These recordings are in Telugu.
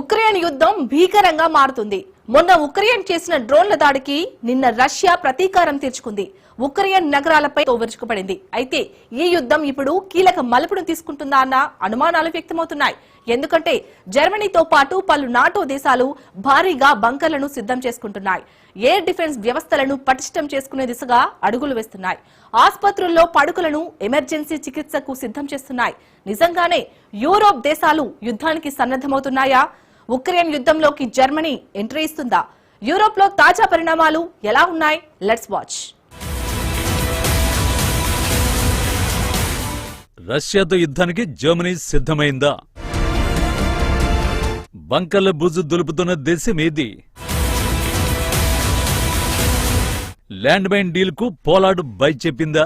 ఉక్రెయిన్ యుద్ధం భీకరంగా మారుతుంది. మొన్న ఉక్రెయిన్ చేసిన డ్రోన్ల దాడికి నిన్న రష్యా ప్రతీకారం తీర్చుకుంది. ఉక్రెయిన్ నగరాలపై విరుచుకుపడింది అయితే ఈ యుద్ధం ఇప్పుడు కీలక మలుపును తీసుకుంటుందా అన్న అనుమానాలు వ్యక్తమవుతున్నాయి. ఎందుకంటే జర్మనీతో పాటు పలు నాటో దేశాలు భారీగా బంకర్లను సిద్ధం చేసుకుంటున్నాయి. ఎయిర్ డిఫెన్స్ వ్యవస్థలను పటిష్టం చేసుకునే దిశగా అడుగులు వేస్తున్నాయి. ఆసుపత్రుల్లో పడుకులను ఎమర్జెన్సీ చికిత్సకు సిద్ధం చేస్తున్నాయి. నిజంగానే యూరోప్ దేశాలు యుద్ధానికి సన్నద్దమవుతున్నాయా ఉక్రెయిన్ యుద్ధంలోకి జర్మనీ ఎంట్రీ ఇస్తుందా? యూరోప్లో తాజా పరిణామాలు ఎలా ఉన్నాయి? లెట్స్ వాచ్ రష్యాతో యుద్ధానికి జర్మనీ సిద్ధమైందా? బంకర్ల బుజు దులుపుతున్న దేశం ఏది? ల్యాండ్ మైన్ డీల్కు పోలాడు బై చెప్పిందా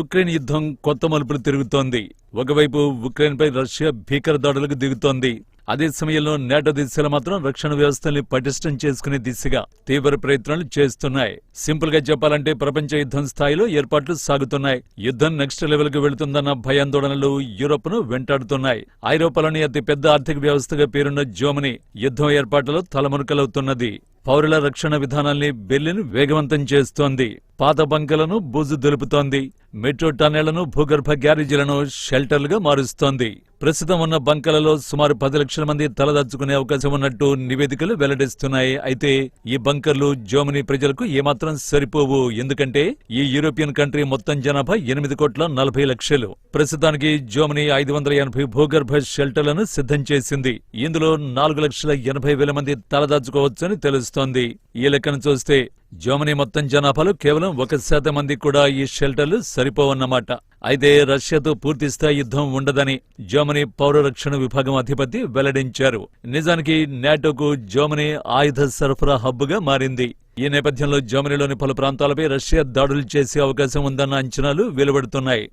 ఉక్రెయిన్ యుద్ధం కొత్త మలుపులు తిరుగుతోంది. ఒకవైపు ఉక్రెయిన్పై రష్యా భీకర దాడులకు దిగుతోంది. అదే సమయంలో నేటో దిశలు మాత్రం రక్షణ వ్యవస్థల్ని పటిష్టం చేసుకునే దిశగా తీవ్ర ప్రయత్నాలు చేస్తున్నాయి. సింపుల్గా చెప్పాలంటే ప్రపంచ యుద్ధం స్థాయిలో ఏర్పాట్లు సాగుతున్నాయి. యుద్ధం నెక్స్ట్ లెవెల్కు వెళుతుందన్న భయాందోళనలు యూరోప్ను వెంటాడుతున్నాయి. ఐరోపాలోని అతి పెద్ద ఆర్థిక వ్యవస్థగా పేరున్న జర్మనీ యుద్ధం ఏర్పాట్లలో తలమునకలవుతున్నది. పౌరుల రక్షణ విధానాల్ని బెర్లిన్ వేగవంతం చేస్తోంది. పాత బంకలను బూజు దులుపుతోంది. మెట్రో టన్నెళ్ళను భూగర్భ గ్యారేజీలను షెల్టర్లుగా మారుస్తోంది. ప్రస్తుతం ఉన్న బంకలలో సుమారు పది లక్షల మంది తలదాచుకునే అవకాశం ఉన్నట్టు నివేదికలు వెల్లడిస్తున్నాయి. అయితే ఈ బంకర్లు జర్మనీ ప్రజలకు ఏమాత్రం సరిపోవు. ఎందుకంటే ఈ యూరోపియన్ కంట్రీ మొత్తం జనాభా ఎనిమిది కోట్ల నలభై లక్షలు. ప్రస్తుతానికి జర్మనీ ఐదు వందల ఎనభై భూగర్భ షెల్టర్లను సిద్ధం చేసింది. ఇందులో నాలుగు లక్షల ఎనభై వేల మంది తలదాచుకోవచ్చని తెలుస్తోంది. ఈ లెక్కను చూస్తే జర్మనీ మొత్తం జనాభాలో కేవలం ఒక శాతం మంది కూడా ఈ షెల్టర్లు సరిపోవన్నమాట. అయితే రష్యాతో పూర్తిస్థాయి యుద్ధం ఉండదని జర్మనీ పౌర రక్షణ విభాగం అధిపతి వెల్లడించారు. నిజానికి నాటోకు జర్మనీ ఆయుధ సరఫరా హబ్బుగా మారింది. ఈ నేపథ్యంలో జర్మనీలోని పలు ప్రాంతాలపై రష్యా దాడులు చేసే అవకాశం ఉందన్న అంచనాలు వెలువడుతున్నాయి.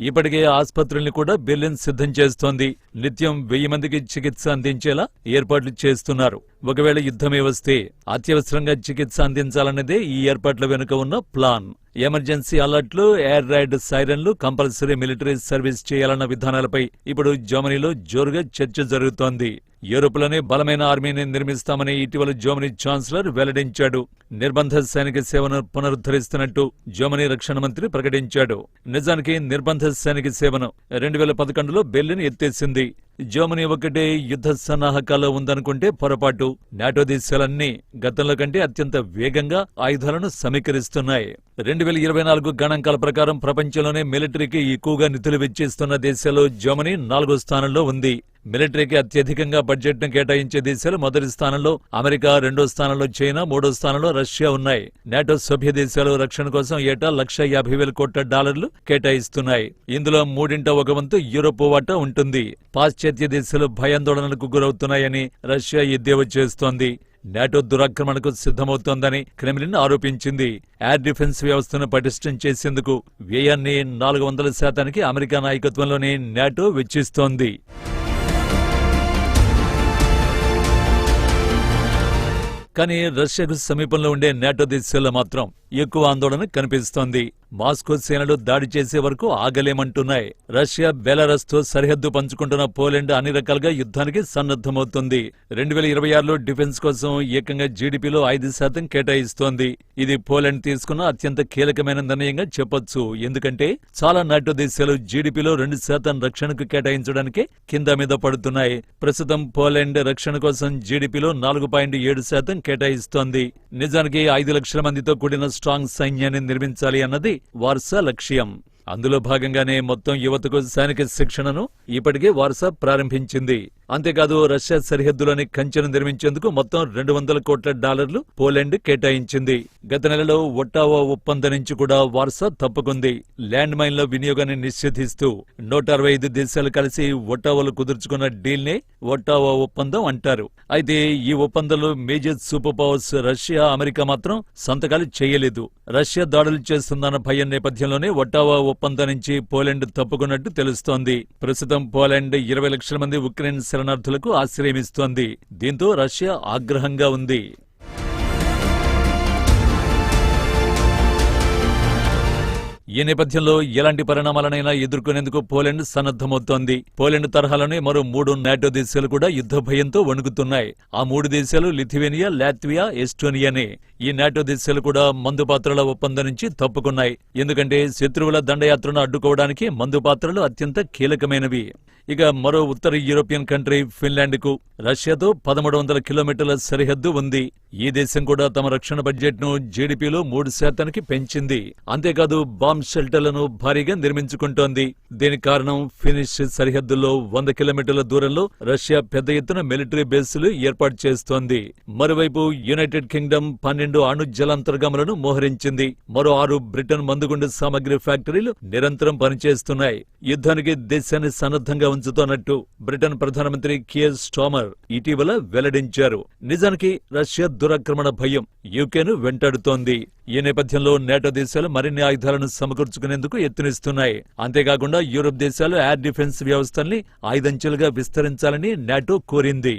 ఇప్పటికే ఆసుపత్రుల్ని కూడా బెలెన్స్ సిద్ధం చేస్తోంది. నిత్యం వెయ్యి మందికి చికిత్స అందించేలా ఏర్పాట్లు చేస్తున్నారు. ఒకవేళ యుద్ధమే వస్తే అత్యవసరంగా చికిత్స అందించాలన్నదే ఈ ఏర్పాట్ల వెనుక ఉన్న ప్లాన్. ఎమర్జెన్సీ అలర్ట్లు ఎయిర్ రైడ్ సైరన్లు కంపల్సరీ మిలిటరీ సర్వీస్ చేయాలన్న విధానాలపై ఇప్పుడు జర్మనీలో జోరుగా చర్చ జరుగుతోంది. యూరోప్లోనే బలమైన ఆర్మీని నిర్మిస్తామని ఇటీవల జర్మనీ ఛాన్సలర్ వెల్లడించాడు. నిర్బంధ సైనిక సేవను పునరుద్ధరిస్తున్నట్టు జర్మనీ రక్షణ మంత్రి ప్రకటించాడు. నిజానికి నిర్బంధ సైనిక సేవను రెండు వేల పదకొండులో బెర్లిన్ ఎత్తేసింది. జర్మనీ ఒక్కటే యుద్ధ సన్నాహకాల్లో ఉందనుకుంటే పొరపాటు. నాటో దేశాలన్నీ గతంలో కంటే అత్యంత వేగంగా ఆయుధాలను సమీకరిస్తున్నాయి. రెండు వేల ఇరవై నాలుగు గణాంకాల ప్రకారం ప్రపంచంలోనే మిలిటరీకి ఎక్కువగా నిధులు వెచ్చేస్తున్న దేశాల్లో జర్మనీ నాలుగో స్థానంలో ఉంది. మిలిటరీకి అత్యధికంగా బడ్జెట్ను కేటాయించే దేశాలు మొదటి స్థానంలో అమెరికా రెండో స్థానంలో చైనా మూడో స్థానంలో రష్యా ఉన్నాయి. నాటో సభ్య దేశాలు రక్షణ కోసం ఏటా లక్ష యాభై వేల కోట్ల డాలర్లు కేటాయిస్తున్నాయి. ఇందులో మూడింట ఒక వంతు యూరోప్ వాటా ఉంటుంది. పాశ్చాత్య దేశాలు భయాందోళనలకు గురవుతున్నాయని రష్యా ఎద్దేవా చేస్తోంది. నాటో దురాక్రమణకు సిద్ధమవుతోందని క్రెమ్లిన్ ఆరోపించింది. ఎయిర్ డిఫెన్స్ వ్యవస్థను పటిష్టం చేసేందుకు వ్యయాన్ని నాలుగు వందల శాతానికి అమెరికా నాయకత్వంలోనే నాటో వెచ్చిస్తోంది. కానీ రష్యాకు సమీపంలో ఉండే నాటో దేశాల్లో మాత్రం ఎక్కువ ఆందోళన కనిపిస్తోంది. మాస్కో సేనలు దాడి చేసే వరకు ఆగలేమంటున్నాయి. రష్యా బెలారస్తో సరిహద్దు పంచుకుంటున్న పోలాండ్ అన్ని రకాలుగా యుద్ధానికి సన్నద్ధమవుతుంది. రెండు వేల ఇరవై ఆరులో డిఫెన్స్ కోసం ఏకంగా జీడీపీలో ఐదు శాతం కేటాయిస్తోంది. ఇది పోలాండ్ తీసుకున్న అత్యంత కీలకమైన నిర్ణయంగా చెప్పొచ్చు. ఎందుకంటే చాలా నాటో దేశాలు జీడీపీలో రెండు శాతం రక్షణకు కేటాయించడానికి కింద మీద పడుతున్నాయి. ప్రస్తుతం పోలాండ్ రక్షణ కోసం జీడీపీలో నాలుగు పాయింట్ ఏడు శాతం కేటాయిస్తోంది. నిజానికి ఐదు లక్షల మందితో కూడిన స్ట్రాంగ్ సైన్యాన్ని నిర్మించాలి అన్నది వార్సా లక్ష్యం. అందులో భాగంగానే మొత్తం యువతకు సైనిక శిక్షణను ఇప్పటికే వార్సా ప్రారంభించింది. అంతేకాదు రష్యా సరిహద్దులోని కంచెను నిర్మించేందుకు మొత్తం రెండు వందల కోట్ల డాలర్లు పోలాండ్ కేటాయించింది. గత నెలలో ఒట్టావా ఒప్పందం నుంచి కూడా వార్సా తప్పుకుంది. ల్యాండ్ మైన్ల వినియోగాన్ని నిషేధిస్తూ నూట అరవై ఐదు దేశాలు కలిసి ఒట్టావాలు కుదుర్చుకున్న డీల్ నే ఒట్టావా ఒప్పందం అంటారు. అయితే ఈ ఒప్పందంలో major super powers Russia America మాత్రం సంతకాలు చేయలేదు. రష్యా దాడులు చేస్తుందన్న భయం నేపథ్యంలోనే ఒట్టావా ఒప్పందం నుంచి పోలాండ్ తప్పుకున్నట్టు తెలుస్తోంది. ప్రస్తుతం పోలాండ్ ఇరవై లక్షల మంది ఉక్రెయిన్ శరణార్థులకు ఆశ్రయమిస్తోంది. దీంతో రష్యా ఆగ్రహంగా ఉంది. ఈ నేపథ్యంలో ఎలాంటి పరిణామాలనైనా ఎదుర్కొనేందుకు పోలాండ్ సన్నద్ధమవుతోంది. పోలాండ్ తరహాలోనే మరో మూడు నాటో దేశాలు కూడా యుద్ధ భయంతో వణుకుతున్నాయి. ఆ మూడు దేశాలు లిథువేనియా లాత్వియా ఎస్టోనియానే. ఈ నాటో దేశాలు కూడా మందుపాత్రల ఒప్పందం నుంచి తప్పుకున్నాయి. ఎందుకంటే శత్రువుల దండయాత్రను అడ్డుకోవడానికి మందుపాత్రలు అత్యంత కీలకమైనవి. ఇక మరో ఉత్తర యూరోపియన్ కంట్రీ ఫిన్లాండ్కు రష్యాతో పదమూడు వందల కిలోమీటర్ల సరిహద్దు ఉంది. ఈ దేశం కూడా తమ రక్షణ బడ్జెట్ను జీడిపిలో మూడు శాతానికి పెంచింది. అంతేకాదు బాంబ్ షెల్టర్లను భారీగా నిర్మించుకుంటోంది. దీనికి కారణం ఫినిష్ సరిహద్దుల్లో వంద కిలోమీటర్ల దూరంలో రష్యా పెద్ద ఎత్తున మిలిటరీ బేసులు ఏర్పాటు చేస్తోంది. మరోవైపు యునైటెడ్ కింగ్డమ్ పన్నెండు అణు జలాంతర్గములను మోహరించింది. మరో ఆరు బ్రిటన్ మందుగుండు సామగ్రి ఫ్యాక్టరీలు నిరంతరం పనిచేస్తున్నాయి. యుద్ధానికి దేశాన్ని సన్నద్ధంగా ఉంచుతోన్నట్టు బ్రిటన్ ప్రధానమంత్రి కియర్ స్టామర్ ఇటీవల వెల్లడించారు. నిజానికి రష్యా దురాక్రమణ భయం యూకేను వెంటాడుతోంది. ఈ నేపథ్యంలో నేటో దేశాలు మరిన్ని ఆయుధాలను సమకూర్చుకునేందుకు ఎత్తునిస్తున్నాయి అంతేకాకుండా యూరోప్ దేశాలు ఎయిర్ డిఫెన్స్ వ్యవస్థల్ని ఐదంచెలుగా విస్తరించాలని నాటో కోరింది.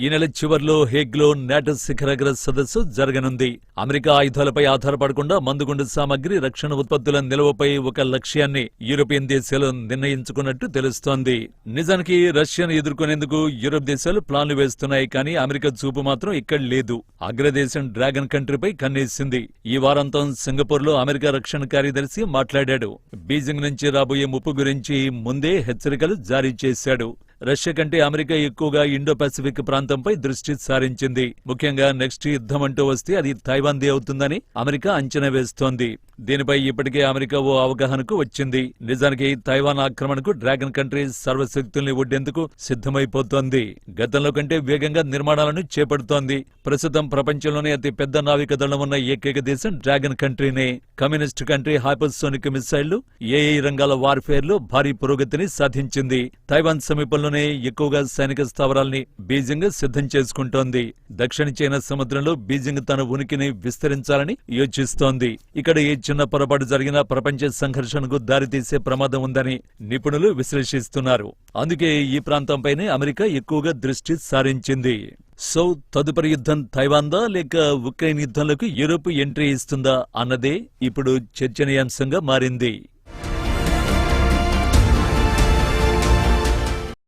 ఈ నెల చివర్లో హేగ్లో నాటో శిఖరాగ్ర సదస్సు జరగనుంది. అమెరికా ఆయుధాలపై ఆధారపడకుండా మందుగుండు సామగ్రి రక్షణ ఉత్పత్తుల నిల్వపై ఒక లక్ష్యాన్ని యూరోపియన్ దేశాలు నిర్ణయించుకున్నట్టు తెలుస్తోంది. నిజానికి రష్యాను ఎదుర్కొనేందుకు యూరోప్ దేశాలు ప్లాన్లు వేస్తున్నాయి కానీ అమెరికా చూపు మాత్రం ఇక్కడ లేదు. అగ్రదేశం డ్రాగన్ కంట్రీపై కన్నేసింది. ఈ వారాంతం సింగపూర్లో అమెరికా రక్షణ కార్యదర్శి మాట్లాడాడు. బీజింగ్ నుంచి రాబోయే ముప్పు గురించి ముందే హెచ్చరికలు జారీ చేశాడు. రష్యా కంటే అమెరికా ఎక్కువగా ఇండో పసిఫిక్ ప్రాంతంపై దృష్టి సారించింది. ముఖ్యంగా నెక్స్ట్ యుద్ధం అంటూ వస్తే అది తైవాన్దే అవుతుందని అమెరికా అంచనా వేస్తోంది. దీనిపై ఇప్పటికే అమెరికా ఓ అవగాహనకు వచ్చింది. నిజానికి తైవాన్ ఆక్రమణకు డ్రాగన్ కంట్రీ సర్వశక్తుల్ని ఒడ్డేందుకు సిద్ధమైపోతోంది. గతంలో కంటే వేగంగా నిర్మాణాలను చేపడుతోంది. ప్రస్తుతం ప్రపంచంలోనే అతి పెద్ద నావిక దళం ఉన్న ఏకైక దేశం డ్రాగన్ కంట్రీనే. కమ్యూనిస్ట్ కంట్రీ హైపర్సోనిక్ మిసైళ్ళు ఏఐ రంగాల వార్ఫేర్లో భారీ పురోగతిని సాధించింది. తైవాన్ సమీపంలో సమీపంలోనే ఎక్కువగా సైనిక స్థావరాల్ని బీజింగ్ సిద్ధం చేసుకుంటోంది. దక్షిణ చైనా సముద్రంలో బీజింగ్ తన ఉనికిని విస్తరించాలని యోచిస్తోంది. ఇక్కడ ఏ చిన్న పొరపాటు జరిగినా ప్రపంచ సంఘర్షణకు దారితీసే ప్రమాదం ఉందని నిపుణులు విశ్లేషిస్తున్నారు. అందుకే ఈ ప్రాంతంపైనే అమెరికా ఎక్కువగా దృష్టి సారించింది. సో తదుపరి యుద్ధం తైవాన్దా లేక ఉక్రెయిన్ యుద్ధంలోకి యూరోప్ ఎంట్రీ ఇస్తుందా అన్నదే ఇప్పుడు చర్చనీయాంశంగా మారింది.